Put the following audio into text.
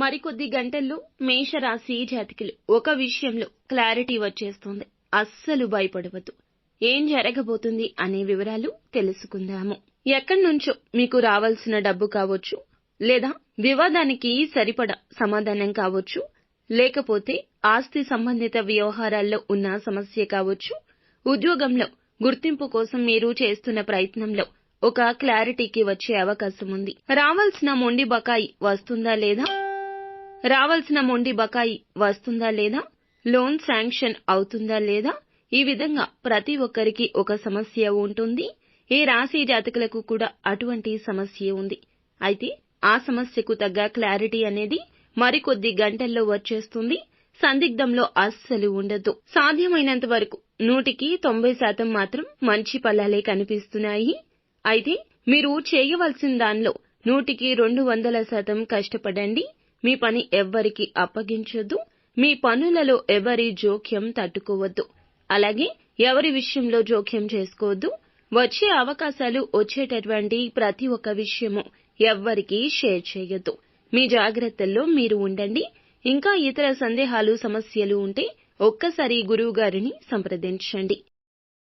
మరికొద్ది గంటల్లో మేషరాశి జాతకులు. ఒక విషయంలో క్లారిటీ వచ్చేస్తుంది. అస్సలు భయపడవద్దు. ఏం జరగబోతుంది అనే వివరాలు తెలుసుకుందాము. ఎక్కడి నుంచో మీకు రావాల్సిన డబ్బు కావచ్చు లేదా వివాదానికి సరిపడా సమాధానం కావచ్చు లేకపోతే ఆస్తి సంబంధిత వ్యవహారాల్లో ఉన్న సమస్య కావచ్చు ఉద్యోగంలో గుర్తింపు కోసం మీరు చేస్తున్న ప్రయత్నంలో ఒక క్లారిటీకి వచ్చే అవకాశం ఉంది. రావాల్సిన మొండి బకాయి వస్తుందా లేదా? రావాల్సిన మొండి బకాయి వస్తుందా లేదా? లోన్ శాంక్షన్ అవుతుందా లేదా? ఈ విధంగా ప్రతి ఒక్కరికి ఒక సమస్య ఉంటుంది. ఈ రాశి జాతకులకు కూడా అటువంటి సమస్య ఉంది. అయితే ఆ సమస్యకు తగ్గ క్లారిటీ అనేది మరికొద్ది గంటల్లో వచ్చేస్తుంది. సందిగ్ధంలో అస్సలు ఉండదు సాధ్యమైనంత వరకు నూటికి తొంభై శాతం మాత్రం మంచి ఫలాలే కనిపిస్తున్నాయి. అయితే మీరు చేయవలసిన దానిలో నూటికి రెండు వందల శాతం కష్టపడండి. మీ పని ఎవ్వరికి అప్పగించొద్దు. మీ పనులలో ఎవరి జోక్యం తట్టుకోవద్దు. అలాగే ఎవరి విషయంలో జోక్యం చేసుకోవద్దు. వచ్చే అవకాశాలు వచ్చేటటువంటి ప్రతి ఒక్క విషయము ఎవ్వరికీ షేర్ చేయొద్దు. మీ జాగ్రత్తల్లో మీరు ఉండండి. ఇంకా ఇతర సందేహాలు సమస్యలు ఉంటే ఒక్కసారి గురువు గారిని సంప్రదించండి.